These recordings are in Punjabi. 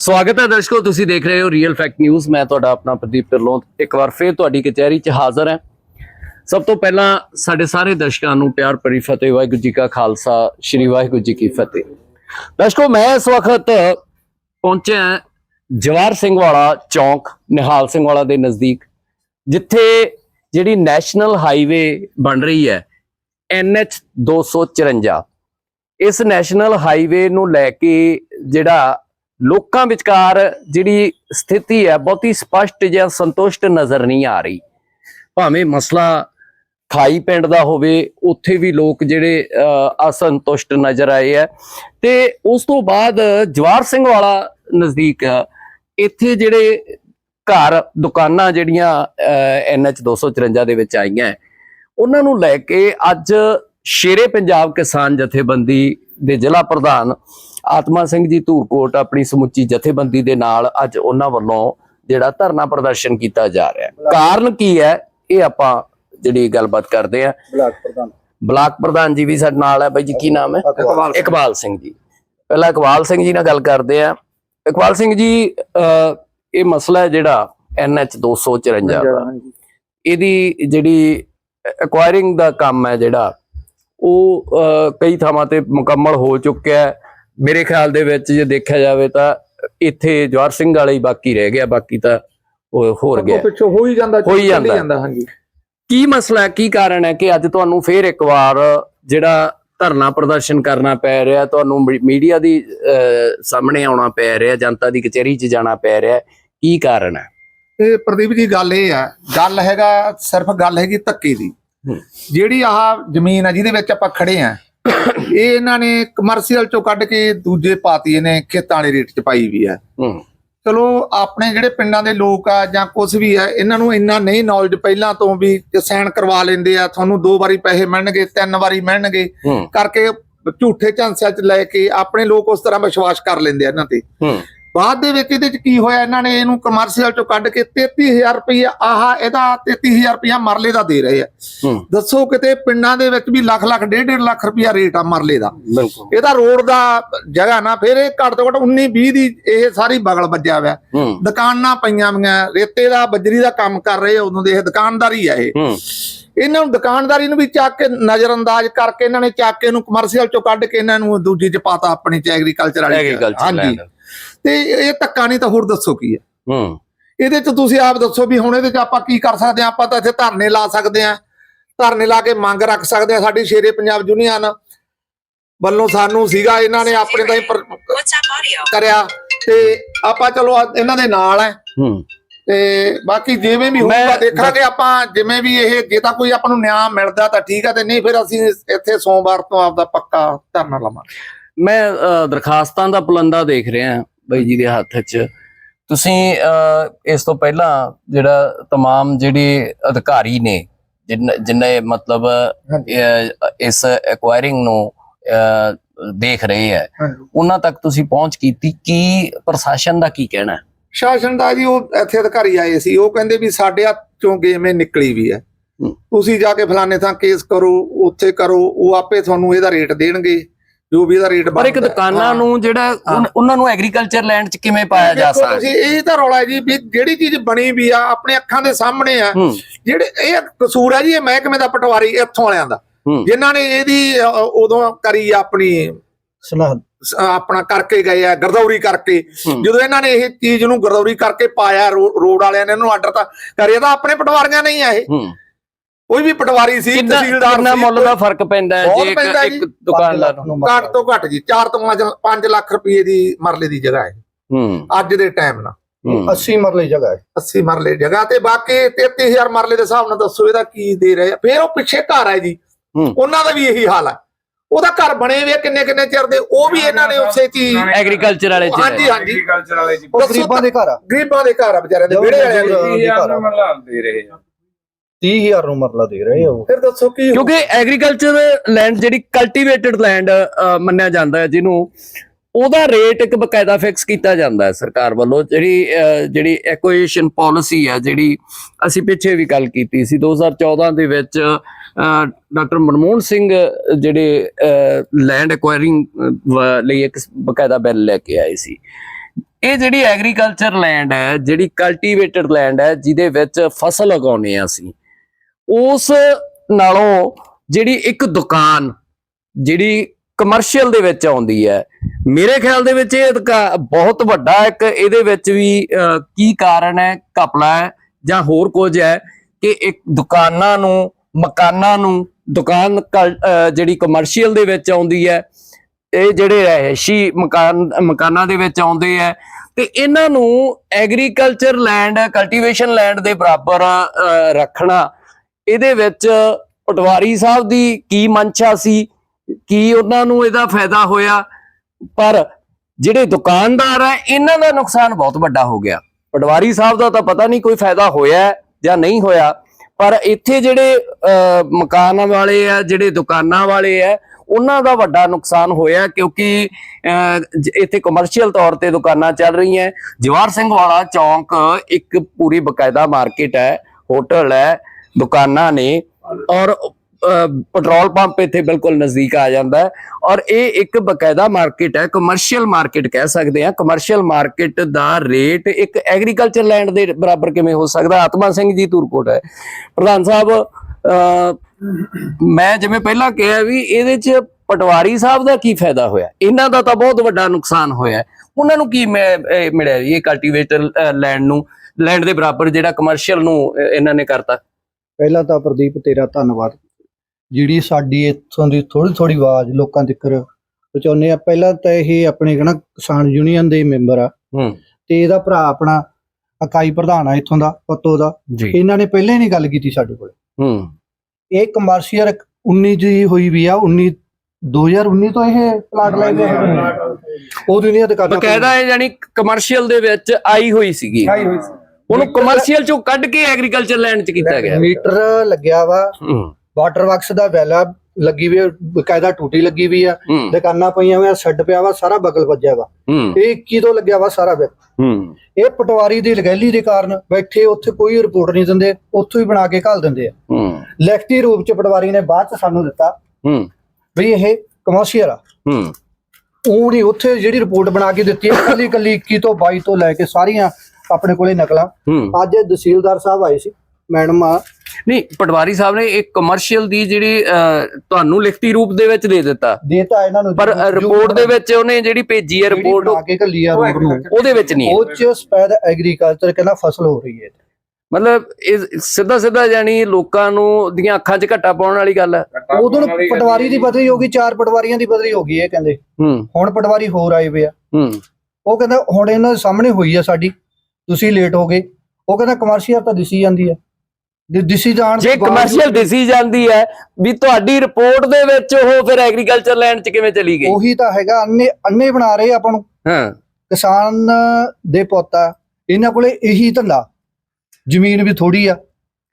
ਸਵਾਗਤ ਹੈ ਦਰਸ਼ਕੋ, ਤੁਸੀਂ ਦੇਖ ਰਹੇ ਹੋ ਰੀਅਲ ਫੈਕਟ ਨਿਊਜ਼ ਮੈਂ ਤੁਹਾਡਾ ਆਪਣਾ ਪ੍ਰਦੀਪ ਪਿਰਲੋਂ ਇੱਕ ਵਾਰ ਫੇਰ ਤੁਹਾਡੀ ਕਚਹਿਰੀ 'ਚ ਹਾਜ਼ਰ ਹਾਂ। ਸਭ ਤੋਂ ਪਹਿਲਾਂ ਸਾਡੇ ਸਾਰੇ ਦਰਸ਼ਕਾਂ ਨੂੰ ਪਿਆਰ ਭਰੀ ਫਤਿਹ। ਵਾਹਿਗੁਰੂ ਜੀ ਕਾ ਖਾਲਸਾ, ਸ੍ਰੀ ਵਾਹਿਗੁਰੂ ਜੀ ਕੀ ਫਤਿਹ। ਦਰਸ਼ਕੋ, ਮੈਂ ਇਸ ਵਕਤ ਪਹੁੰਚਿਆ ਹਾਂ ਜਵਾਰ ਸਿੰਘ ਵਾਲਾ ਚੌਂਕ, ਨਿਹਾਲ ਸਿੰਘ ਵਾਲਾ ਦੇ ਨਜ਼ਦੀਕ, ਜਿੱਥੇ ਜਿਹੜੀ ਨੈਸ਼ਨਲ ਹਾਈਵੇ ਬਣ ਰਹੀ ਹੈ NH 254 ਇਸ ਨੈਸ਼ਨਲ ਹਾਈਵੇ ਨੂੰ ਲੈ ਕੇ ਜਿਹੜਾ ਲੋਕਾਂ ਵਿਚਕਾਰ ਜਿਹੜੀ ਸਥਿਤੀ ਹੈ ਬਹੁਤੀ ਸਪਸ਼ਟ ਜਾਂ ਸੰਤੁਸ਼ਟ ਨਜ਼ਰ ਨਹੀਂ ਆ ਰਹੀ। ਭਾਵੇਂ ਮਸਲਾ ਖਾਈ ਪਿੰਡ ਦਾ ਹੋਵੇ ਉੱਥੇ ਵੀ ਲੋਕ ਜਿਹੜੇ ਅਸੰਤੁਸ਼ਟ ਨਜ਼ਰ ਆਏ ਹੈ। ਤੇ ਉਸ ਤੋਂ ਬਾਅਦ ਜਵਾਰ ਸਿੰਘ ਵਾਲਾ ਨਜ਼ਦੀਕ ਇੱਥੇ ਜਿਹੜੇ ਘਰ ਦੁਕਾਨਾਂ ਜਿਹੜੀਆਂ NH 254 ਦੇ ਵਿੱਚ ਆਈਆਂ ਹੈ, ਉਹਨਾਂ ਨੂੰ ਲੈ ਕੇ ਅੱਜ ਸ਼ੇਰੇ ਪੰਜਾਬ ਕਿਸਾਨ ਜਥੇਬੰਦੀ ਦੇ ਜ਼ਿਲ੍ਹਾ ਪ੍ਰਧਾਨ ਆਤਮਾ ਸਿੰਘ ਜੀ ਧੂਰਕੋਟ ਆਪਣੀ ਸਮੁੱਚੀ ਜਥੇਬੰਦੀ ਦੇ ਨਾਲ ਅੱਜ ਉਹਨਾਂ ਵੱਲੋਂ ਜਿਹੜਾ ਧਰਨਾ ਪ੍ਰਦਰਸ਼ਨ ਕੀਤਾ ਜਾ ਰਿਹਾ ਹੈ। ਕਾਰਨ ਕੀ ਹੈ? ਇਹ ਆਪਾਂ ਜਿਹੜੀ ਗੱਲਬਾਤ ਕਰਦੇ ਆ ਬਲਾਕ ਪ੍ਰਧਾਨ। ਬਲਾਕ ਪ੍ਰਧਾਨ ਜੀ ਵੀ ਸਾਡੇ ਨਾਲ ਹੈ ਬਾਈ ਜੀ ਕੀ ਨਾਮ ਹੈ? ਇਕਬਾਲ ਸਿੰਘ। ਜੀ। ਪਹਿਲਾਂ ਇਕਬਾਲ ਸਿੰਘ ਜੀ ਨਾਲ ਗੱਲ ਕਰਦੇ ਆ ਇਕਬਾਲ ਸਿੰਘ ਜੀ ਇਹ ਮਸਲਾ ਹੈ ਜਿਹੜਾ NH 254 ਦਾ ਇਹਦੀ ਜਿਹੜੀ ਐਕਵਾਇਰਿੰਗ ਦਾ ਕੰਮ ਹੈ ਜਿਹੜਾ ਉਹ ਕਈ ਥਾਵਾਂ ਤੇ ਮੁਕੰਮਲ ਹੋ ਚੁੱਕਿਆ ਹੈ। ਮੇਰੇ ਖਿਆਲ ਦੇ ਵਿੱਚ ਜੇ ਦੇਖਿਆ ਜਾਵੇ ਤਾਂ ਇੱਥੇ ਜਵਾਰ ਸਿੰਘ ਵਾਲਾ ਹੀ ਬਾਕੀ ਰਹਿ ਗਿਆ ਬਾਕੀ ਤਾਂ ਉਹ ਹੋਰ ਗਿਆ ਪਿੱਛੋਂ ਹੋ ਹੀ ਜਾਂਦਾ ਹੋ ਹੀ ਚੱਲੀ ਜਾਂਦਾ। ਹਾਂਜੀ ਕੀ ਮਸਲਾ ਹੈ ਕੀ ਕਾਰਨ ਹੈ ਕਿ ਅੱਜ ਤੁਹਾਨੂੰ ਫੇਰ ਇੱਕ ਵਾਰ ਜਿਹੜਾ ਧਰਨਾ ਪ੍ਰਦਰਸ਼ਨ ਕਰਨਾ ਪੈ ਰਿਹਾ ਤੁਹਾਨੂੰ ਮੀਡੀਆ ਦੀ ਸਾਹਮਣੇ ਆਉਣਾ ਪੈ ਰਿਹਾ ਜਨਤਾ ਦੀ ਕਚਹਿਰੀ 'ਚ ਜਾਣਾ ਪੈ ਰਿਹਾ ਕੀ ਕਾਰਨ ਹੈ ਇਹ ਪ੍ਰਦੀਪ ਜੀ ਗੱਲ ਇਹ ਆ ਗੱਲ ਹੈਗਾ ਸਿਰਫ ਗੱਲ ਹੈਗੀ ਧੱਕੇ ਦੀ ਹੂੰ। ਜਿਹੜੀ ਆਹ ਜ਼ਮੀਨ ਆ ਜਿਹਦੇ ਵਿੱਚ ਆਪਾਂ ਖੜੇ ਆ ਇਹ ਇਹਨਾਂ ਨੇ ਕਮਰਸ਼ੀਅਲ ਚੋਂ ਕੱਢ ਕੇ ਦੂਜੇ ਪਾਤੀ ਇਹਨੇ ਖੇਤਾਂ ਵਾਲੇ ਰੇਟ 'ਚ ਪਾਈ ਵੀ ਆ ਹੂੰ। ਚਲੋ ਆਪਣੇ ਜਿਹੜੇ ਪਿੰਡਾਂ ਦੇ ਲੋਕ ਆ ਜਾਂ ਕੁਝ ਵੀ ਆ ਇਹਨਾਂ ਨੂੰ ਇੰਨਾ ਨਹੀਂ ਨੌਲੇਜ ਪਹਿਲਾਂ ਤੋਂ ਵੀ ਸਾਈਨ ਕਰਵਾ ਲੈਂਦੇ ਆ ਤੁਹਾਨੂੰ ਦੋ ਵਾਰੀ ਪੈਸੇ ਮਿਲਣਗੇ ਤਿੰਨ ਵਾਰੀ ਮਿਲਣਗੇ। ਕਰਕੇ ਝੂਠੇ ਝਾਂਸਿਆਂ 'ਚ ਲੈ ਕੇ ਆਪਣੇ ਲੋਕ ਉਸ ਤਰ੍ਹਾਂ ਵਿਸ਼ਵਾਸ ਕਰ ਲੈਂਦੇ ਆ ਇਹਨਾਂ ਤੇ। ਬਾਅਦ ਦੇ ਵਿੱਚ ਇਹਦੇ 'ਚ ਕੀ ਹੋਇਆ ਇਹਨਾਂ ਨੇ ਇਹਨੂੰ ਕਮਰਸ਼ੀਅਲ 'ਚੋਂ ਕੱਢ ਕੇ 33000 ਰੁਪਏ ਆਹ ਇਹਦਾ 33000 ਰੁਪਏ ਮਰਲੇ ਦਾ ਦੇ ਰਹੇ ਆ। ਦੱਸੋ ਕਿਤੇ ਪਿੰਡਾਂ ਦੇ ਵਿੱਚ ਵੀ ਲੱਖ ਲੱਖ ਡੇਢ ਡੇਢ ਲੱਖ ਰੁਪਇਆ ਰੇਟ ਆ ਮਰਲੇ ਦਾ। ਇਹਦਾ ਰੋਡ ਦਾ ਜਗ੍ਹਾ ਨਾ ਫਿਰ ਇਹ ਘੱਟ ਤੋਂ ਘੱਟ 19 20 ਦੀ ਇਹ ਸਾਰੀ ਬਗਲ ਵੱਜਿਆ ਹੋਇਆ। ਦੁਕਾਨਾਂ ਪਈਆਂ ਵੀਆਂ ਰੇਤੇ ਦਾ ਬਜਰੀ ਦਾ ਕੰਮ ਕਰ ਰਹੇ ਉਦੋਂ ਦੇ ਇਹ ਦੁਕਾਨਦਾਰੀ ਆ ਇਹ। ਇਹਨਾਂ ਨੂੰ ਦੁਕਾਨਦਾਰੀ ਨੂੰ ਵੀ ਚੱਕ ਕੇ ਨਜ਼ਰਅੰਦਾਜ਼ ਕਰਕੇ ਇਹਨਾਂ ਨੇ ਚੱਕ ਕੇ ਇਹਨੂੰ ਕਮਰਸ਼ੀਅਲ ਚੋਂ ਕੱਢ ਕੇ ਇਹਨਾਂ ਨੂੰ ਦੂਜੀ ਚ ਪਾਤਾ ਆਪਣੀ ਚ ਐਗਰੀਕਲਚਰ ਵਾਲੀ ਹਾਂਜੀ। ਤੇ ਇਹ ਧੱਕਾ ਨਹੀਂ ਤਾਂ ਹੋਰ ਦੱਸੋ ਕੀ ਹੈ? ਹੂੰ। ਇਹਦੇ ਚ ਤੁਸੀਂ ਆਪ ਦੱਸੋ ਵੀ ਹੁਣ ਇਹਦੇ ਚ ਆਪਾਂ ਕੀ ਕਰ ਸਕਦੇ ਆ ਆਪਾਂ ਤਾਂ ਇੱਥੇ ਧਰਨੇ ਲਾ ਸਕਦੇ ਆ ਧਰਨੇ ਲਾ ਕੇ ਮੰਗ ਰੱਖ ਸਕਦੇ ਆ ਸਾਡੀ ਸ਼ੇਰੇ ਪੰਜਾਬ ਯੂਨੀਅਨ ਵੱਲੋਂ ਸਾਨੂੰ ਸੀਗਾ ਇਹਨਾਂ ਨੇ ਆਪਣੇ ਤਾਂ ਹੀ. ਕਰਿਆ। ਤੇ ਆਪਾਂ ਚਲੋ ਇਹਨਾਂ ਦੇ ਨਾਲ ਹੈ। ਹੂੰ। ਤੇ ਬਾਕੀ ਜਿਵੇਂ ਵੀ ਹੋਊਗਾ ਮੈਂ- ਦੇਖਾਂਗੇ ਆਪਾਂ ਜਿਵੇਂ ਵੀ ਇਹ ਜੇ ਤਾਂ ਕੋਈ ਆਪਾਂ ਨੂੰ ਨਿਆਂ ਮਿਲਦਾ ਤਾਂ ਠੀਕ ਹੈ ਤੇ ਨਹੀਂ ਫਿਰ ਅਸੀਂ ਇੱਥੇ ਸੋਮਵਾਰ ਤੋਂ ਆਪਦਾ ਪੱਕਾ ਧਰਨਾ ਲਾਵਾਂਗੇ ਮੈਂ ਅਹ, ਦਰਖਾਸਤਾਂ ਦਾ ਪਲੰਦਾ ਦੇਖ ਰਿਹਾ ਬਾਈ ਜੀ ਦੇ ਹੱਥ 'ਚ ਤੁਸੀਂ ਅਹ, ਇਸ ਤੋਂ ਪਹਿਲਾਂ ਜਿਹੜਾ तमाम ਜਿਹੜੇ ਅਧਿਕਾਰੀ ਨੇ ਜਿਨ- ਜਿਨ੍ਹਾਂ ਮਤਲਬ ਅਹ, ਇਸ ਐਕਵਾਇਰਿੰਗ ਨੂੰ ਅਹ, ਦੇਖ ਰਹੇ ਹੈ ਉਹਨਾਂ ਤੱਕ ਤੁਸੀਂ ਪਹੁੰਚ ਕੀਤੀ ਕੀ ਪ੍ਰਸ਼ਾਸਨ ਦਾ ਕੀ ਕਹਿਣਾ ਹੈ ਸ਼ਾਸਨ ਦਾ ਜੀ ਉਹ ਇੱਥੇ ਅਧਿਕਾਰੀ ਆਏ ਸੀ ਉਹ ਕਹਿੰਦੇ ਵੀ ਸਾਡੇ ਹੱਥ ਗੇਮ ਇਹ ਨਿਕਲੀ ਵੀ ਹੈ। ਤੁਸੀਂ ਜਾ ਕੇ ਫਲਾਣੇ ਥਾਂ ਕੇਸ ਕਰੋ ਉੱਥੇ ਕਰੋ ਉਹ ਆਪੇ ਤੁਹਾਨੂੰ ਇਹਦਾ ਰੇਟ ਦੇਣਗੇ ਜੋ ਵੀ ਇਹਦਾ ਰੇਟ ਪਰ ਇੱਕ। ਦੁਕਾਨਾਂ। ਨੂੰ ਜਿਹੜਾ ਉਹਨਾਂ ਨੂੰ ਐਗਰੀਕਲਚਰ ਲੈਂਡ 'ਚ ਕਿਵੇਂ ਪਾਇਆ ਜਾ ਸਕਦਾ ਤੁਸੀਂ ਇਹ ਤਾਂ ਰੌਲਾ ਹੈ ਜੀ ਵੀ ਜਿਹੜੀ ਚੀਜ਼ ਬਣੀ ਵੀ ਆ ਆਪਣੇ ਅੱਖਾਂ ਦੇ ਸਾਹਮਣੇ ਆ ਜਿਹੜੇ ਇਹ ਕਸੂਰ ਹੈ ਜੀ ਇਹ ਮਹਿਕਮੇ ਦਾ ਪਟਵਾਰੀ ਇੱਥੋਂ ਵਾਲਿਆਂ ਦਾ ਜਿਨ੍ਹਾਂ ਨੇ ਇਹਦੀ ਉਦੋਂ ਕਰੀ ਆ ਆਪਣੀ ਸਲਾਹ ਸ- ਆਪਣਾ ਕਰਕੇ ਗਏ ਆ ਗਰਦੌਰੀ ਕਰਕੇ। ਹੂੰ। ਜਦੋਂ ਇਹਨਾਂ ਨੇ ਇਹ ਚੀਜ਼ ਨੂੰ ਗਰਦੌਰੀ ਕਰਕੇ ਪਾਇਆ ਰੋ- ਰੋਡ ਵਾਲਿਆਂ ਨੇ ਇਹਨੂੰ ਆਰਡਰ ਤਾਂ ਕਰਿਆ ਤਾਂ ਆਪਣੇ ਪਟਵਾਰੀਆਂ ਨਹੀਂ ਆ ਇਹ। ਹੂੰ। ਕੋਈ ਵੀ ਪਟਵਾਰੀ ਸੀ ਕਿੰਨਾ ਤਹਿਸੀਲਦਾਰ ਕਿੰਨਾ ਸੀ, ਮੁੱਲ ਦਾ ਫ਼ਰਕ ਪੈਂਦਾ ਹੈ ਬਹੁਤ ਜੇ ਇੱਕ ਪੈਂਦਾ ਇੱਕ ਜੀ। ਦੁਕਾਨਦਾਰ ਨੂੰ ਘੱਟ ਤੋਂ ਘੱਟ ਜੀ 4 ਤੋਂ 5 ਲੱਖ ਰੁਪਏ ਦੀ ਮਰਲੇ ਦੀ ਜਗ੍ਹਾ ਹੈ। ਹੂੰ। ਅੱਜ ਦੇ ਟਾਈਮ ਨਾਲ। ਹੂੰ। 80 ਮਰਲੇ ਜਗ੍ਹਾ ਹੈ। 80 ਮਰਲੇ ਜਗ੍ਹਾ ਤੇ ਬਾਕੀ 33000 ਮਰਲੇ ਦੇ ਹਿਸਾਬ ਨਾਲ ਦੱਸੋ ਇਹਦਾ ਕੀ ਦੇ ਰਹੇ ਆ। ਫਿਰ ਉਹ ਪਿੱਛੇ ਘਰ ਹੈ ਜੀ। ਹੂੰ। ਉਹਨਾਂ ਦਾ ਵੀ ਇਹੀ ਹਾਲ ਹੈ ਉਹਦਾ ਘਰ ਬਣੇ ਵੇ ਕਿੰਨੇ ਕਿੰਨੇ ਚਿਰ ਦੇ ਉਹ ਵੀ ਇਹਨਾਂ ਨੇ ਉਸੇ ਚੀਜ਼ ਐਗਰੀਕਲਚਰ ਵਾਲੇ ਚ ਹਾਂਜੀ ਹਾਂਜੀ। ਐਗਰੀਕਲਚਰ ਵਾਲੇ ਜੀ ਉਹ ਦੱਸੋ ਗਰੀਬਾਂ ਦੇ ਘਰ ਆ। ਗਰੀਬਾਂ ਦੇ ਘਰ ਆ ਵਿਚਾਰਿਆਂ ਦੇ ਵਿਹੜੇ ਵਾਲਿਆਂ ਦੇ। ਹਾਂ, ਯਾਰ ਘਰ ਆ। ਮਰਲਾ ਦੇ ਰਹੇ ਆ। 30000 ਨੂੰ ਮਰਲਾ ਦੇ ਰਹੇ ਆ ਉਹ। ਫਿਰ ਦੱਸੋ ਕੀ ਕਿਉਂਕਿ ਐਗਰੀਕਲਚਰ ਲੈਂਡ ਜਿਹੜੀ ਕਲਟੀਵੇਟਡ ਲੈਂਡ ਮੰਨਿਆ ਜਾਂਦਾ ਹੈ ਜਿਹਨੂੰ ਉਹਦਾ ਰੇਟ ਇੱਕ ਬਕਾਇਦਾ ਫਿਕਸ ਕੀਤਾ ਜਾਂਦਾ ਹੈ ਸਰਕਾਰ ਵੱਲੋਂ, ਜਿਹੜੀ ਜਿਹੜੀ ਐਕੁਏਸ਼ਨ ਪਾਲਿਸੀ ਹੈ, ਜਿਹੜੀ ਅਸੀਂ ਪਿੱਛੇ ਵੀ ਗੱਲ ਕੀਤੀ ਸੀ 2014 ਦੇ ਵਿੱਚ ਡਾਕਟਰ ਮਨਮੋਹਨ ਸਿੰਘ ਜਿਹੜੇ ਲੈਂਡ ਐਕਵਾਇਰਿੰਗ ਲਈ ਇੱਕ ਬਕਾਇਦਾ ਬਿੱਲ ਲੈ ਕੇ ਆਏ ਸੀ। ਇਹ ਜਿਹੜੀ ਐਗਰੀਕਲਚਰ ਲੈਂਡ ਹੈ, ਜਿਹੜੀ ਕਲਟੀਵੇਟਡ ਲੈਂਡ ਹੈ, ਜਿਹਦੇ ਵਿੱਚ ਫਸਲ ਉਗਾਉਂਦੇ ਆ ਅਸੀਂ, ਉਸ ਨਾਲੋਂ ਜਿਹੜੀ ਇੱਕ ਦੁਕਾਨ, ਜਿਹੜੀ ਕਮਰਸ਼ੀਅਲ ਦੇ ਵਿੱਚ ਆਉਂਦੀ ਹੈ। ਮੇਰੇ ਖਿਆਲ ਦੇ ਵਿੱਚ ਇਹ ਦੁਕਾ- ਬਹੁਤ ਵੱਡਾ ਇੱਕ ਇਹਦੇ ਵਿੱਚ ਵੀ ਕੀ ਕਾਰਨ ਹੈ, ਘਪਲਾ ਹੈ ਜਾਂ ਹੋਰ ਕੁਝ ਹੈ ਕਿ ਇੱਕ ਦੁਕਾਨਾਂ ਨੂੰ, ਮਕਾਨਾਂ ਨੂੰ, ਦੁਕਾਨ ਕਲ- ਜਿਹੜੀ ਕਮਰਸ਼ੀਅਲ ਦੇ ਵਿੱਚ ਆਉਂਦੀ ਹੈ, ਇਹ ਜਿਹੜੇ ਰਹਿਸ਼ੀ ਮਕਾਨ, ਮਕਾਨਾਂ ਦੇ ਵਿੱਚ ਆਉਂਦੇ ਆ ਤੇ ਇਹਨਾਂ ਨੂੰ ਐਗਰੀਕਲਚਰ ਲੈਂਡ ਕਲਟੀਵੇਸ਼ਨ ਲੈਂਡ ਦੇ ਬਰਾਬਰ ਰੱਖਣਾ। ਇਹਦੇ ਵਿੱਚ ਪਟਵਾਰੀ ਸਾਹਿਬ ਦੀ ਕੀ ਮਨਸ਼ਾ ਸੀ? ਕੀ ਉਹਨਾਂ ਨੂੰ ਇਹਦਾ ਫਾਇਦਾ ਹੋਇਆ? ਪਰ ਜਿਹੜੇ ਦੁਕਾਨਦਾਰ ਆ ਇਹਨਾਂ ਦਾ ਨੁਕਸਾਨ ਬਹੁਤ ਵੱਡਾ ਹੋ ਗਿਆ। ਪਟਵਾਰੀ ਸਾਹਿਬ ਦਾ ਤਾਂ ਪਤਾ ਨਹੀਂ ਕੋਈ ਫਾਇਦਾ ਹੋਇਆ ਜਾਂ ਨਹੀਂ ਹੋਇਆ ਪਰ ਇੱਥੇ ਜਿਹੜੇ ਮਕਾਨ ਵਾਲੇ ਆ ਜਿਹੜੇ ਦੁਕਾਨਾਂ ਵਾਲੇ ਆ ਉਹਨਾਂ ਦਾ ਵੱਡਾ ਨੁਕਸਾਨ ਹੋਇਆ ਕਿਉਂਕਿ ਅਹ, ਇੱਥੇ ਕਮਰਸ਼ੀਅਲ ਤੌਰ ਤੇ ਦੁਕਾਨਾਂ ਚੱਲ ਰਹੀਆਂ ਜਵਾਰ ਸਿੰਘ ਵਾਲਾ ਚੌਂਕ ਇੱਕ ਪੂਰੀ ਬਕਾਇਦਾ ਮਾਰਕੀਟ ਹੈ ਹੋਟਲ ਹੈ ਦੁਕਾਨਾਂ ਨੇ ਔਰ ਪੈਟਰੋਲ ਪੰਪ ਇੱਥੇ ਬਿਲਕੁਲ ਨਜ਼ਦੀਕ ਆ ਜਾਂਦਾ ਹੈ ਔਰ ਇਹ ਇੱਕ ਬਕਾਇਦਾ ਮਾਰਕੀਟ ਹੈ ਕਮਰਸ਼ੀਅਲ ਮਾਰਕੀਟ ਕਹਿ ਸਕਦੇ ਆ ਕਮਰਸ਼ੀਅਲ ਮਾਰਕੀਟ ਦਾ ਰੇਟ ਇੱਕ ਐਗਰੀਕਲਚਰ ਲੈਂਡ ਦੇ ਬਰਾਬਰ ਕਿਵੇਂ ਹੋ ਸਕਦਾ? ਆਤਮਾ ਸਿੰਘ ਜੀ ਧੂਰਕੋਟ ਹੈ। ਪ੍ਰਧਾਨ ਸਾਹਿਬ ਮੈਂ ਜਿਵੇਂ ਪਹਿਲਾਂ ਕਿਹਾ ਵੀ ਇਹਦੇ ਚ ਪਟਵਾਰੀ ਸਾਹਿਬ ਦਾ ਕੀ ਫਾਇਦਾ ਹੋਇਆ? ਇਹਨਾਂ ਦਾ ਤਾਂ ਬਹੁਤ ਵੱਡਾ ਨੁਕਸਾਨ ਹੋਇਆ ਉਹਨਾਂ ਨੂੰ ਕੀ ਮਿ- ਮਿਲਿਆ ਜੀ, ਇਹ ਕਲਟੀਵੇਟਰ ਲੈਂਡ ਨੂੰ ਲੈਂਡ ਦੇ ਬਰਾਬਰ ਜਿਹੜਾ ਕਮਰਸ਼ੀਅਲ ਨੂੰ ਇਹਨਾਂ ਨੇ ਕਰਤਾ? ਪਹਿਲਾਂ ਤਾਂ ਪ੍ਰਦੀਪ, ਤੇਰਾ ਧੰਨਵਾਦ। ਜਿਹੜੀ ਸਾਡੀ ਇੱਥੋਂ ਦੀ ਥੋੜੀ ਥੋੜੀ ਆਵਾਜ਼ ਲੋਕਾਂ ਤੱਕ ਪਹੁੰਚਾਉਂਦੇ ਆ ਪਹਿਲਾਂ ਤਾਂ ਇਹ ਆਪਣੇ ਕਹਣਾ ਕਿਸਾਨ ਯੂਨੀਅਨ ਦੇ ਮੈਂਬਰ ਆ। ਹੂੰ। ਤੇ ਇਹਦਾ ਭਰਾ ਆਪਣਾ ਇਕਾਈ ਪ੍ਰਧਾਨ ਆ ਇੱਥੋਂ ਦਾ ਪੱਤੋ ਦਾ। ਜੀ। ਇਹਨਾਂ ਨੇ ਪਹਿਲਾਂ ਹੀ ਨਹੀਂ ਗੱਲ ਕੀਤੀ ਸਾਡੇ ਕੋਲ। ਹੂੰ। ਇਹ ਕਮਰਸ਼ੀਅਲ 19 ਦੀ ਹੋਈ ਵੀ ਆ 19 2019 ਤੋਂ ਇਹ ਪਲਾਟ ਲੈ ਗਏ ਉਹ ਦੁਨੀਆ ਤੇ ਕਰਨਾ ਬਕਾਇਦਾ ਇਹ ਜਾਨੀ ਕਮਰਸ਼ੀਅਲ ਦੇ ਵਿੱਚ ਆਈ ਹੋਈ ਸੀਗੀ। ਉਹਨੂੰ ਕਮਰਸ਼ੀਅਲ ਚੋਂ ਕੱਢ ਕੇ ਐਗਰੀਕਲਚਰ ਲੈਂਡ ਚ ਕੀਤਾ ਗਿਆ। ਮੀਟਰ ਲੱਗਿਆ ਵਾ। ਹੂੰ। ਵਾਟਰ ਵਰਕਸ ਦਾ ਵੈਲਾ ਲੱਗੀ ਵੀ ਬਕਾਇਦਾ ਟੂਟੀ ਲੱਗੀ ਵੀ ਆ ਦੁਕਾਨਾਂ ਪਈਆਂ ਹੋਈਆਂ ਛੱਡ ਪਿਆ ਵਾ ਸਾਰਾ ਬਗਲ ਵੱਜਿਆ ਵਾ। ਇਹ 21 ਤੋਂ ਲੱਗਿਆ ਵਾ ਸਾਰਾ ਬਿੱਲ ਇਹ ਪਟਵਾਰੀ ਦੀ ਲਗੈਲੀ ਦੇ ਕਾਰਨ ਬੈਠੇ ਉੱਥੇ ਕੋਈ ਰਿਪੋਰਟ ਨਹੀਂ ਦਿੰਦੇ ਉੱਥੋਂ ਹੀ ਬਣਾ ਕੇ ਘੱਲ ਦਿੰਦੇ ਆ। ਲਿਖਤੀ ਰੂਪ ਚ ਪਟਵਾਰੀ ਨੇ ਬਾਅਦ ਚ ਸਾਨੂੰ ਦਿੱਤਾ ਵੀ ਇਹ ਕਮਰਸ਼ੀਅਲ ਆ। ਉਹ ਨਹੀਂ ਉੱਥੇ ਜਿਹੜੀ ਰਿਪੋਰਟ ਬਣਾ ਕੇ ਦਿੱਤੀ ਹੈ ਕੱਲੀ ਕੱਲੀ 21 ਤੋਂ 22 ਤੋਂ ਲੈ ਕੇ ਸਾਰੀਆਂ ਆਪਣੇ ਕੋਲੇ ਨਕਲਾਂ। ਅੱਜ ਤਹਿਸੀਲਦਾਰ ਸਾਹਿਬ ਆਏ ਸੀ ਮੈਡਮ ਆ ਨਹੀਂ ਪਟਵਾਰੀ ਸਾਹਿਬ ਨੇ ਇੱਕ ਕਮਰਸ਼ੀਅਲ ਦੀ ਜਿਹੜੀ ਤੁਹਾਨੂੰ ਲਿਖਤੀ ਰੂਪ ਦੇ ਵਿੱਚ ਦੇ ਦਿੱਤਾ। ਦੇਤਾ ਇਹਨਾਂ ਨੂੰ ਪਰ ਰਿਪੋਰਟ ਦੇ ਵਿੱਚ ਉਹਨੇ ਜਿਹੜੀ ਭੇਜੀ ਹੈ ਰਿਪੋਰਟ ਬਣਾ ਕੇ ਕੱਲੀ ਆ ਰੋਡ ਨੂੰ ਉਹਦੇ ਵਿੱਚ ਨਹੀਂ ਹੈ। ਉਹ ਚ ਸਪੈਦ ਐਗਰੀਕਲਚਰ ਕਹਿੰਦਾ ਫਸਲ ਹੋ ਰਹੀ ਹੈ। ਮਤਲਬ ਇਹ ਸਿੱਧਾ ਸਿੱਧਾ ਜਾਨੀ ਲੋਕਾਂ ਨੂੰ ਦੀਆਂ ਅੱਖਾਂ 'ਚ ਘੱਟਾ ਪਾਉਣ ਵਾਲੀ ਗੱਲ ਹੈ। ਉਦੋਂ ਪਟਵਾਰੀ ਦੀ ਬਦਲੀ ਹੋ ਗਈ ਚਾਰ ਪਟਵਾਰੀਆਂ ਦੀ ਬਦਲੀ ਹੋ ਗਈ ਇਹ ਕਹਿੰਦੇ। ਹੂੰ। ਹੁਣ ਪਟਵਾਰੀ ਹੋਰ ਆਏ ਵੇ ਆ। ਹੂੰ। ਉਹ ਕਹਿੰਦਾ ਹੁਣ ਇਹਨਾਂ ਦੇ ਸਾਹਮਣੇ ਹੋਈ ਆ ਸਾਡੀ ਤੁਸੀਂ ਲੇਟ ਹੋ ਗਏ। ਉਹ ਕਹਿੰਦਾ ਕਮਰਸ਼ੀਅਲ ਤਾਂ ਦਿਸੀ ਜਾਂਦੀ ਆ। ਦਿ- ਦਿਸੀ ਜਾਣ ਜੇ ਕਮਰਸ਼ੀਅਲ ਦਿਸੀ ਜਾਂਦੀ ਹੈ ਵੀ ਤੁਹਾਡੀ ਰਿਪੋਰਟ ਦੇ ਵਿੱਚ ਉਹ ਫਿਰ ਐਗਰੀਕਲਚਰ ਲੈਂਡ 'ਚ ਕਿਵੇਂ ਚਲੀ ਗਈ? ਉਹੀ ਤਾਂ ਹੈਗਾ ਅੰਨੇ ਅੰਨੇ ਬਣਾ ਰਹੇ ਆਪਾਂ ਨੂੰ। ਹਾਂ। ਕਿਸਾਨ ਦੇ ਪੋਤਾ ਇਹਨਾਂ ਕੋਲੇ ਇਹੀ ਧੰਦਾ। ਜ਼ਮੀਨ ਵੀ ਥੋੜੀ ਆ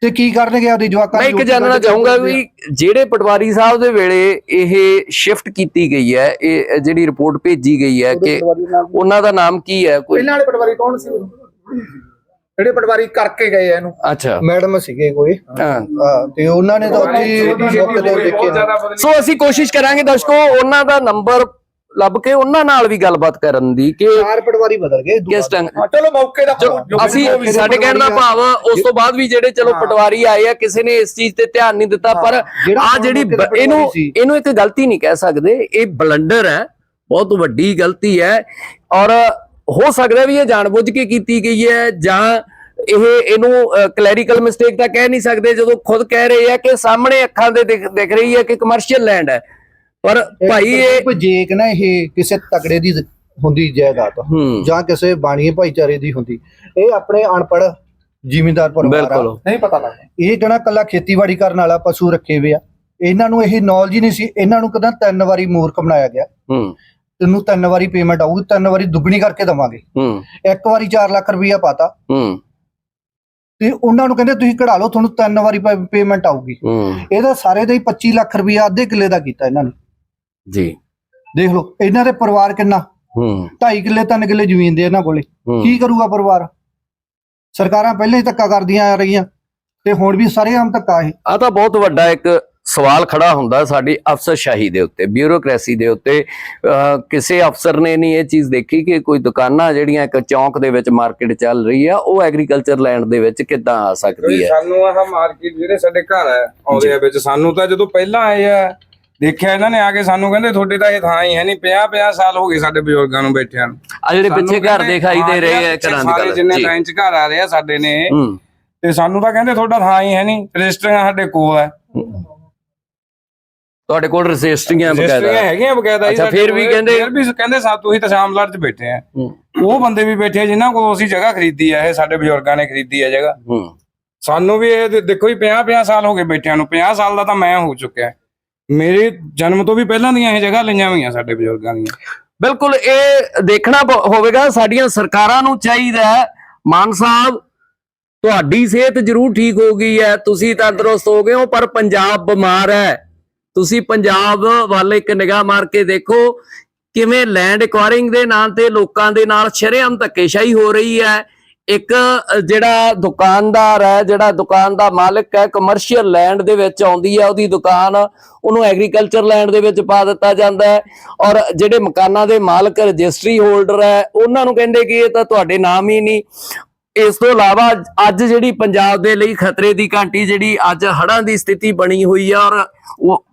ਤੇ ਕੀ ਕਰਨਗੇ ਆਪਦੇ ਜਵਾਕਾਂ ਮੈਂ ਇੱਕ ਜਾਣਨਾ ਚਾਹੂੰਗਾ। ਵੀ ਜਿਹੜੇ ਪਟਵਾਰੀ ਸਾਹਿਬ ਦੇ ਵੇਲੇ ਇਹ ਸ਼ਿਫਟ ਕੀਤੀ ਗਈ ਹੈ ਇਹ ਜਿਹੜੀ ਰਿਪੋਰਟ ਭੇਜੀ ਗਈ ਹੈ ਕਿ ਉਹਨਾਂ ਦਾ ਨਾਮ ਕੀ ਹੈ? ਕੋਈ ਪਹਿਲਾਂ ਵਾਲੇ ਪਟਵਾਰੀ ਕੌਣ ਸੀ ਜਿਹੜੇ ਪਟਵਾਰੀ ਕਰਕੇ ਗਏ ਆ ਇਹਨੂੰ। ਅੱਛਾ। ਮੈਡਮ ਸੀਗੇ ਕੋਈ। ਹਾਂ। ਹਾਂ, ਤੇ ਉਹਨਾਂ ਨੇ ਤਾਂ ਉੱਥੇ ਹੀ ਮੌਕੇ ਤੇ ਦੇਖੇ ਨਾ। ਸੋ ਅਸੀਂ ਕੋਸ਼ਿਸ਼ ਕਰਾਂਗੇ ਦਰਸ਼ਕੋ ਉਹਨਾਂ ਦਾ ਨੰਬਰ ਲੱਭ ਕੇ ਉਹਨਾਂ ਨਾਲ ਵੀ ਗੱਲਬਾਤ ਕਰਨ ਦੀ ਕਿ ਚਾਰ ਪਟਵਾਰੀ ਬਦਲ ਗਏ ਦੋ ਕਿਸ ਹਾਂ, ਚਲੋ ਮੌਕੇ ਦਾ ਜੋ- ਅਸੀਂ ਸਾਡੇ ਕਹਿਣ ਦਾ ਭਾਵ ਉਸ ਤੋਂ ਬਾਅਦ ਵੀ ਜਿਹੜੇ ਚਲੋ। ਪਟਵਾਰੀ ਆਏ ਆ ਕਿਸੇ ਨੇ ਇਸ ਚੀਜ਼ ਤੇ ਧਿਆਨ ਨਹੀਂ ਦਿੱਤਾ ਪਰ ਜਿਹੜਾ ਆ ਜਿਹੜੀ ਇਹਨੂੰ ਸੀ। ਇਹਨੂੰ ਇੱਕ ਗਲਤੀ ਨਹੀਂ ਕਹਿ ਸਕਦੇ। ਇਹ ਬਲੰਡਰ ਹੈ ਬਹੁਤ ਵੱਡੀ ਗਲਤੀ ਹੈ। ਔਰ ਹੋ ਸਕਦਾ ਵੀ ਇਹ ਜਾਣਬੁੱਝ ਕੇ ਕੀਤੀ ਗਈ ਹੈ ਜਾਂ ਇਹ ਇਹਨੂੰ ਕਲੈਰੀਕਲ ਮਿਸਟੇਕ ਤਾਂ ਕਹਿ ਨਹੀਂ ਸਕਦੇ ਜਦੋਂ ਖੁਦ ਕਹਿ ਰਹੇ ਆ ਕਿ ਸਾਹਮਣੇ ਅੱਖਾਂ ਦੇ ਦਿਖ ਰਹੀ ਹੈ ਕਿ ਕਮਰਸ਼ੀਅਲ ਲੈਂਡ ਹੈ। ਪਰ ਭਾਈ ਇਹ ਕੋਈ ਜੇਕ ਨਾ ਇਹ ਕਿਸੇ ਤਕੜੇ ਦੀ ਹੁੰਦੀ ਜਾਇਦਾਦ ਜਾਂ ਕਿਸੇ ਬਾਣੀਏ ਭਾਈਚਾਰੇ ਦੀ ਹੁੰਦੀ। ਇਹ ਆਪਣੇ ਅਨਪੜ ਜ਼ਿਮੀਂਦਾਰ ਪਰਿਵਾਰ ਆ। ਨਹੀਂ ਪਤਾ ਲੱਗਦਾ। ਇਹ ਕਿਹੜਾ ਕੱਲਾ ਖੇਤੀਬਾੜੀ ਕਰਨ ਵਾਲਾ ਪਸ਼ੂ ਰੱਖੇ ਹੋਏ ਆ ਇਹਨਾਂ ਨੂੰ ਇਹ ਨੌਲੇਜ ਹੀ ਨਹੀਂ ਸੀ। ਇਹਨਾਂ ਨੂੰ ਕਦਾਂ ਤਿੰਨ ਵਾਰੀ ਮੂਰਖ ਬਣਾਇਆ ਗਿਆ। ਹੂੰ। ਤੈਨੂੰ ਤਿੰਨ ਵਾਰੀ ਪੇਮੈਂਟ ਆਊਗੀ ਤਿੰਨ ਵਾਰੀ ਦੁੱਗਣੀ ਕਰਕੇ ਦਵਾਂਗੇ। ਹੂੰ। ਇੱਕ ਵਾਰੀ 4 ਲੱਖ ਰੁਪਈਆ ਪਾਤਾ। ਹੂੰ। ਤੇ ਉਹਨਾਂ ਨੂੰ ਕਹਿੰਦੇ ਤੁਸੀਂ ਕਢਾ ਲਓ ਤੁਹਾਨੂੰ ਤਿੰਨ ਵਾਰੀ ਪੇਮੈਂਟ ਆਊਗੀ। ਹੂੰ। ਇਹਦਾ ਸਾਰੇ ਦਾ ਹੀ 25 ਲੱਖ ਰੁਪਈਆ ਅੱਧੇ ਕਿੱਲੇ ਦਾ ਕੀਤਾ ਇਹਨਾਂ ਨੇ। ਜੀ। ਦੇਖ ਲਓ ਇਹਨਾਂ ਦੇ ਪਰਿਵਾਰ ਕਿੰਨਾ? ਹੂੰ। 2.5 ਕਿੱਲੇ 3 ਕਿੱਲੇ ਜ਼ਮੀਨ ਦੇ ਇਹਨਾਂ ਕੋਲੇ। ਕੀ ਕਰੂਗਾ ਪਰਿਵਾਰ? ਸਰਕਾਰਾਂ ਪਹਿਲਾਂ ਹੀ ਧੱਕਾ ਕਰਦੀਆਂ ਆ ਰਹੀਆਂ ਤੇ ਹੁਣ ਵੀ ਸਾਰੇ ਆਮ ਧੱਕਾ ਇਹ। ਆ ਤਾਂ ਬਹੁਤ ਵੱਡਾ ਇੱਕ ਸਵਾਲ ਖੜਾ ਹੁੰਦਾ ਸਾਡੀ ਅਫਸਰਸ਼ਾਹੀ ਦੇ ਉੱਤੇ ਬਿਊਰੋਕ੍ਰੇਸੀ ਦੇ ਉੱਤੇ। ਕਿਸੇ ਅਫਸਰ ਨੇ ਨਹੀਂ ਇਹ ਚੀਜ਼ ਦੇਖੀ ਕਿ ਕੋਈ ਦੁਕਾਨਾਂ ਜਿਹੜੀਆਂ ਇੱਕ ਚੌਂਕ ਦੇ ਵਿੱਚ ਮਾਰਕੀਟ ਚੱਲ ਰਹੀ ਆ ਉਹ ਐਗਰੀਕਲਚਰ ਲੈਂਡ ਦੇ ਵਿੱਚ ਕਿੱਦਾਂ ਆ ਸਕਦੀ ਹੈ? ਸਾਨੂੰ ਆਹ ਮਾਰਕੀਟ ਜਿਹੜੇ ਸਾਡੇ ਘਰ ਹੈ ਆਉਂਦੇ ਆ ਵਿੱਚ ਸਾਨੂੰ ਤਾਂ ਜਦੋਂ ਪਹਿਲਾਂ ਆਏ ਆ ਦੇਖਿਆ ਇਹਨਾਂ ਨੇ ਆ ਕੇ ਸਾਨੂੰ ਕਹਿੰਦੇ ਤੁਹਾਡੇ ਤਾਂ ਇਹ ਥਾਂ ਹੀ ਹੈ ਨਹੀਂ 50 50 ਸਾਲ ਹੋ ਗਏ ਸਾਡੇ ਬਜ਼ੁਰਗਾਂ ਨੂੰ ਬੈਠਿਆਂ ਆ ਜਿਹੜੇ ਪਿੱਛੇ ਘਰ ਦਿਖਾਈ ਦੇ ਰਹੇ ਆ ਘਰਾਂ ਦੀ ਸਾਰੇ ਜਿੰਨੇ। ਲਾਈਨ ਚ ਘਰ ਆ ਰਹੇ ਆ ਸਾਡੇ ਨੇ ਤੇ ਸਾਨੂੰ ਤਾਂ ਕਹਿੰਦੇ ਤੁਹਾਡਾ ਥਾਂ ਹੀ ਹੈ ਨਹੀਂ ਰਜਿਸਟਰੀਆਂ ਸਾਡੇ ਕੋਲ ਹੈ ਤੁਹਾਡੇ ਕੋਲ ਰਜਿਸਟਰੀਆਂ ਰਜਿਸਟਰੀਆਂ ਬਕਾਇਦਾ ਹੈਗੀਆਂ ਬਕਾਇਦਾ ਅੱਛਾ, ਫਿਰ ਵੀ। ਕਹਿੰਦੇ- ਫਿਰ ਵੀ ਕਹਿੰਦੇ ਸਾ ਤੁਸੀਂ ਤਾਂ ਸ਼ਾਮਲਾਟ ਚ ਬੈਠੇ ਆ। ਹੂੰ। ਉਹ ਬੰਦੇ ਵੀ ਬੈਠੇ ਜਿਨ੍ਹਾਂ ਕੋਲ ਅਸੀਂ ਜਗ੍ਹਾ ਖਰੀਦੀ ਆ ਇਹ ਸਾਡੇ ਬਜ਼ੁਰਗਾਂ ਨੇ ਖਰੀਦੀ ਆ ਜਗ੍ਹਾ। ਹੂੰ। ਸਾਨੂੰ ਵੀ ਇਹ ਦੇਖੋ ਜੀ 50 50 ਸਾਲ ਹੋ ਗਏ ਬੈਠਿਆਂ ਨੂੰ। 50 ਸਾਲ ਦਾ ਤਾਂ ਮੈਂ ਹੋ ਚੁੱਕਿਆ। ਮੇਰੇ ਜਨਮ ਤੋਂ ਵੀ ਪਹਿਲਾਂ ਦੀਆਂ ਇਹ ਜਗ੍ਹਾ ਲਈਆਂ ਹੋਈਆਂ ਸਾਡੇ ਬਜ਼ੁਰਗਾਂ ਦੀਆਂ। ਬਿਲਕੁਲ ਇਹ ਦੇਖਣਾ ਹੋਵੇਗਾ ਸਾਡੀਆਂ ਸਰਕਾਰਾਂ ਨੂੰ ਚਾਹੀਦਾ ਹੈ। ਮਾਨ ਸਾਹਿਬ ਤੁਹਾਡੀ ਸਿਹਤ ਜ਼ਰੂਰ ਠੀਕ ਹੋ ਗਈ ਹੈ। ਤੁਸੀਂ ਤੰਦਰੁਸਤ ਹੋ ਗਏ ਹੋ ਪਰ ਪੰਜਾਬ ਬਿਮਾਰ ਹੈ। ਤੁਸੀਂ ਪੰਜਾਬ ਵੱਲ ਇੱਕ ਨਿਗਾਹ ਮਾਰ ਕੇ ਦੇਖੋ ਕਿਵੇਂ ਲੈਂਡ ਐਕਵਾਇਰਿੰਗ ਦੇ ਨਾਂ ਤੇ ਲੋਕਾਂ ਦੇ ਨਾਲ ਸ਼ਰੇਆਮ ਧੱਕੇਸ਼ਾਹੀ ਹੋ ਰਹੀ ਹੈ। ਇੱਕ ਜਿਹੜਾ ਦੁਕਾਨਦਾਰ ਹੈ, ਜਿਹੜਾ ਦੁਕਾਨ ਦਾ ਮਾਲਕ ਹੈ ਕਮਰਸ਼ੀਅਲ ਲੈਂਡ ਦੇ ਵਿੱਚ ਆਉਂਦੀ ਹੈ, ਉਹਦੀ ਦੁਕਾਨ ਉਹਨੂੰ ਐਗਰੀਕਲਚਰ ਲੈਂਡ ਦੇ ਵਿੱਚ ਪਾ ਦਿੱਤਾ ਜਾਂਦਾ ਹੈ ਔਰ ਜਿਹੜੇ ਮਕਾਨਾਂ ਦੇ ਮਾਲਕ ਰਜਿਸਟਰੀ ਹੋਲਡਰ ਹੈ, ਉਹਨਾਂ ਨੂੰ ਕਹਿੰਦੇ ਕਿ ਇਹ ਤਾਂ ਤੁਹਾਡੇ ਨਾਮ ਹੀ ਨਹੀਂ। ਇਸ ਤੋਂ ਇਲਾਵਾ ਅੱਜ ਜਿਹੜੀ ਪੰਜਾਬ ਦੇ ਲਈ ਖਤਰੇ ਦੀ ਘੰਟੀ ਜਿਹੜੀ ਅੱਜ ਹੜ੍ਹਾਂ ਦੀ ਸਥਿਤੀ ਬਣੀ ਹੋਈ ਹੈ ਔਰ ਉਹ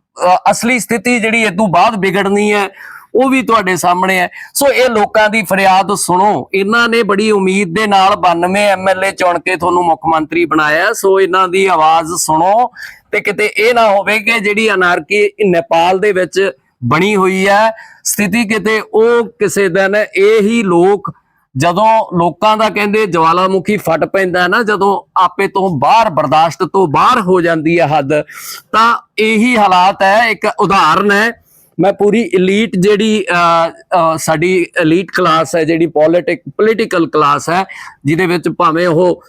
ਅਸਲੀ ਸਥਿਤੀ ਜਿਹੜੀ ਇਹ ਤੋਂ ਬਾਅਦ ਵਿਗੜਨੀ ਹੈ, ਉਹ ਵੀ ਤੁਹਾਡੇ ਸਾਹਮਣੇ ਹੈ। ਸੋ ਇਹ ਲੋਕਾਂ ਦੀ ਫਰਿਆਦ ਸੁਣੋ। ਇਹਨਾਂ ਨੇ ਬੜੀ ਉਮੀਦ ਦੇ ਨਾਲ 92 ਐਮਐਲਏ ਚੁਣ ਕੇ ਤੁਹਾਨੂੰ ਮੁੱਖ ਮੰਤਰੀ ਬਣਾਇਆ। ਸੋ ਇਹਨਾਂ ਦੀ ਆਵਾਜ਼ ਸੁਣੋ ਤੇ ਕਿਤੇ ਇਹ ਨਾ ਹੋਵੇ ਕਿ ਜਿਹੜੀ ਅਨਾਰਕੀ ਨੇਪਾਲ ਦੇ ਵਿੱਚ ਬਣੀ ਹੋਈ ਹੈ, ਸਥਿਤੀ ਕਿਤੇ ਉਹ ਕਿਸੇ ਦਿਨ ਇਹੀ ਲੋਕ ਜਦੋਂ ਲੋਕਾਂ ਦਾ ਕਹਿੰਦੇ ਜਵਾਲਾਮੁਖੀ ਫਟ ਪੈਂਦਾ ਨਾ, ਜਦੋਂ ਆਪੇ ਤੋਂ ਬਾਹਰ, ਬਰਦਾਸ਼ਤ ਤੋਂ ਬਾਹਰ ਹੋ ਜਾਂਦੀ ਹੈ ਹੱਦ, ਤਾਂ ਇਹੀ ਹਾਲਾਤ ਹੈ। ਇੱਕ ਉਦਾਹਰਨ ਹੈ, ਮੈਂ ਪੂਰੀ 엘ੀਟ ਜਿਹੜੀ ਸਾਡੀ 엘ੀਟ ਕਲਾਸ ਹੈ, ਜਿਹੜੀ ਪੋਲਿਟਿਕ ਪੋਲਿਟੀਕਲ ਕਲਾਸ ਹੈ, ਜਿਹਦੇ ਵਿੱਚ ਭਾਵੇਂ ਉਹ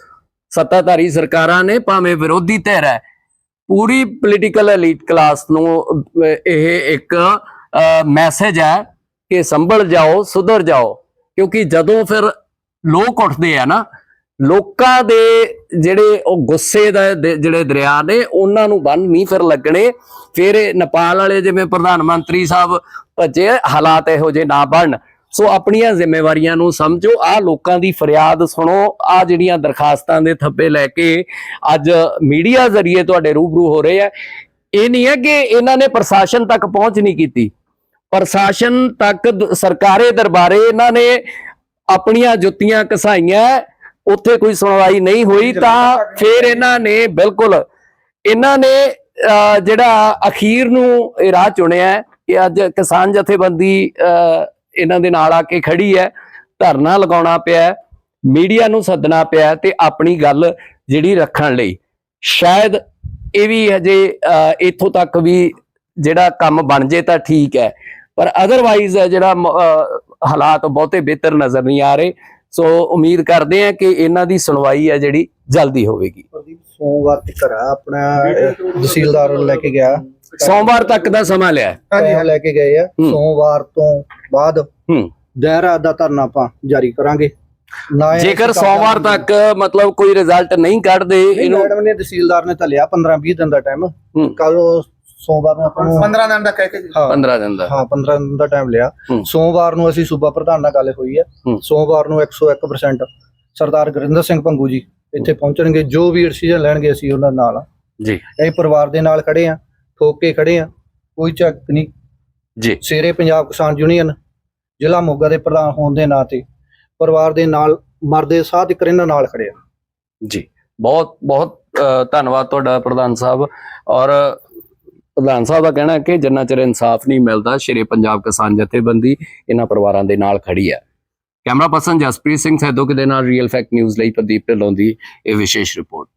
ਸੱਤਾਧਾਰੀ ਸਰਕਾਰਾਂ ਨੇ, ਭਾਵੇਂ ਵਿਰੋਧੀ ਧਿਰ ਹੈ, ਪੂਰੀ ਪੋਲਿਟੀਕਲ 엘ੀਟ ਕਲਾਸ ਨੂੰ ਇਹ ਇੱਕ ਮੈਸੇਜ ਹੈ ਕਿ ਸੰਭਲ ਜਾਓ, ਸੁਧਰ ਜਾਓ। ਕਿਉਂਕਿ ਜਦੋਂ ਫਿਰ ਲੋਕ ਉੱਠਦੇ ਆ ਨਾ, ਲੋਕਾਂ ਦੇ ਜਿਹੜੇ ਉਹ ਗੁੱਸੇ ਦਾ ਜਿਹੜੇ ਦਰਿਆ ਨੇ, ਉਹਨਾਂ ਨੂੰ ਬੰਨ ਨਹੀਂ ਫਿਰ ਲੱਗਣੇ। ਫਿਰ ਨੇਪਾਲ ਵਾਲੇ ਜਿਵੇਂ ਪ੍ਰਧਾਨ ਮੰਤਰੀ ਸਾਹਿਬ ਭੱਜੇ, ਹਾਲਾਤ ਇਹੋ ਜਿਹੇ ਨਾ ਬਣ ਸੋ ਆਪਣੀਆਂ ਜ਼ਿੰਮੇਵਾਰੀਆਂ ਨੂੰ ਸਮਝੋ। ਆ ਲੋਕਾਂ ਦੀ ਫਰਿਆਦ ਸੁਣੋ। ਆ ਜਿਹੜੀਆਂ ਦਰਖਾਸਤਾਂ ਦੇ ਥੱਪੇ ਲੈ ਕੇ ਅੱਜ ਮੀਡੀਆ ਜ਼ਰੀਏ ਤੁਹਾਡੇ ਰੂਬਰੂ ਹੋ ਰਹੇ ਆ। ਇਹ ਨਹੀਂ ਹੈ ਕਿ ਇਹਨਾਂ ਨੇ ਪ੍ਰਸ਼ਾਸਨ ਤੱਕ ਪਹੁੰਚ ਨਹੀਂ ਕੀਤੀ। ਪ੍ਰਸ਼ਾਸਨ ਤੱਕ ਦ- ਸਰਕਾਰੇ ਦਰਬਾਰੇ ਇਹਨਾਂ ਨੇ ਆਪਣੀਆਂ ਜੁੱਤੀਆਂ ਘਸਾਈਆਂ ਉੱਥੇ ਕੋਈ ਸੁਣਵਾਈ ਨਹੀਂ ਹੋਈ ਤਾਂ ਫਿਰ ਇਹਨਾਂ ਨੇ ਬਿਲਕੁਲ ਇਹਨਾਂ ਨੇ ਅਹ, ਜਿਹੜਾ ਅਖੀਰ ਨੂੰ ਇਹ ਰਾਹ ਚੁਣਿਆ ਕਿ ਅੱਜ ਕਿਸਾਨ ਜਥੇਬੰਦੀ ਅਹ, ਇਹਨਾਂ ਦੇ ਨਾਲ ਆ ਕੇ ਖੜੀ ਹੈ ਧਰਨਾ ਲਗਾਉਣਾ ਪਿਆ ਮੀਡੀਆ ਨੂੰ ਸੱਦਣਾ ਪਿਆ ਤੇ ਆਪਣੀ ਗੱਲ ਜਿਹੜੀ ਰੱਖਣ ਲਈ। ਸ਼ਾਇਦ ਇਹ ਵੀ ਹਜੇ ਅਹ, ਇੱਥੋਂ ਤੱਕ ਵੀ ਜਿਹੜਾ ਕੰਮ ਬਣ ਜੇ ਤਾਂ ਠੀਕ ਹੈ। ਪਰ ਅਦਰਵਾਈਜ਼ ਜਿਹੜਾ ਹਾਲਾਤ ਬਹੁਤੇ ਬਿਹਤਰ ਨਜ਼ਰ ਨਹੀਂ ਆ ਰਹੇ। ਸੋ ਉਮੀਦ ਕਰਦੇ ਹਾਂ ਕਿ ਇਹਨਾਂ ਦੀ ਸੁਣਵਾਈ ਹੈ ਜਿਹੜੀ ਜਲਦੀ ਹੋਵੇਗੀ। ਸੋਮਵਾਰ ਤੱਕ ਆ ਆਪਣਾ ਤਹਿਸੀਲਦਾਰ ਨੂੰ ਲੈ ਕੇ ਗਿਆ। ਸੋਮਵਾਰ ਤੱਕ ਦਾ ਸਮਾਂ ਲਿਆ ਹੈ। ਹਾਂਜੀ ਲੈ ਕੇ ਗਏ ਆ। ਸੋਮਵਾਰ ਤੋਂ ਬਾਅਦ ਹੂੰ। ਦਾਇਰਾ ਦਾ ਧਰਨਾ ਆਪਾਂ ਜਾਰੀ ਕਰਾਂਗੇ। ਜੇਕਰ ਸੋਮਵਾਰ ਤੱਕ ਮਤਲਬ ਕੋਈ ਰਿਜ਼ਲਟ ਨਹੀਂ ਕੱਢਦੇ ਇਹਨੂੰ ਮੈਡਮ ਨੇ ਤਹਿਸੀਲਦਾਰ ਨੇ ਤਾਂ ਲਿਆ 15 20 ਦਿਨ ਦਾ ਟਾਈਮ। ਕੱਲ ਸੋਮਵਾਰ ਨੂੰ ਆਪਾਂ ਨੂੰ 15 ਦਿਨ ਦਾ ਕਹਿ ਕੇ ਜੀ। ਹਾਂ। 15 ਦਿਨ ਦਾ। ਹਾਂ 15 ਦਿਨ ਦਾ ਟਾਈਮ ਲਿਆ। ਸੋਮਵਾਰ ਨੂੰ ਅਸੀਂ ਸੂਬਾ ਪ੍ਰਧਾਨ ਨਾਲ ਗੱਲ ਹੋਈ ਹੈ। ਸੋਮਵਾਰ ਨੂੰ 101% ਸਰਦਾਰ ਗੁਰਿੰਦਰ ਸਿੰਘ ਭੰਗੂ ਜੀ ਇੱਥੇ ਪਹੁੰਚਣਗੇ। ਜੋ ਵੀ ਡਿਸੀਜਨ ਲੈਣਗੇ ਅਸੀਂ ਉਹਨਾਂ ਨਾਲ ਆ। ਜੀ। ਅਸੀਂ ਪਰਿਵਾਰ ਦੇ ਨਾਲ ਖੜੇ ਆ ਠੋਕ ਕੇ ਖੜੇ ਆ। ਕੋਈ ਝੱਕ ਨਹੀਂ। ਜੀ। ਸ਼ੇਰੇ ਪੰਜਾਬ ਕਿਸਾਨ ਯੂਨੀਅਨ ਜ਼ਿਲ੍ਹਾ ਮੋਗਾ ਦੇ ਪ੍ਰਧਾਨ ਹੋਣ ਦੇ ਨਾਤੇ ਪਰਿਵਾਰ ਦੇ ਨਾਲ ਮਰਦੇ ਸਾਹ ਤੱਕ ਇਹਨਾਂ ਨਾਲ ਖੜੇ ਆ। ਜੀ। ਬਹੁਤ ਬਹੁਤ ਧੰਨਵਾਦ ਤੁਹਾਡਾ ਪ੍ਰਧਾਨ ਸਾਹਿਬ। ਔਰ ਪ੍ਰਧਾਨ ਸਾਹਿਬ ਦਾ ਕਹਿਣਾ ਕਿ ਜਿੰਨਾ ਚਿਰ ਇਨਸਾਫ ਨਹੀਂ ਮਿਲਦਾ, ਸ਼੍ਰੀ ਪੰਜਾਬ ਕਿਸਾਨ ਜਥੇਬੰਦੀ ਇਹਨਾਂ ਪਰਿਵਾਰਾਂ ਦੇ ਨਾਲ ਖੜੀ ਹੈ। ਕੈਮਰਾ ਪਰਸਨ ਜਸਪ੍ਰੀਤ ਸਿੰਘ ਸੈਦੋਕ ਦੇ ਨਾਲ ਰੀਅਲ ਫੈਕਟ ਨਿਊਜ਼ ਲਈ ਪ੍ਰਦੀਪ ਢਿੱਲੋਂ ਦੀ ਇਹ ਵਿਸ਼ੇਸ਼ ਰਿਪੋਰਟ।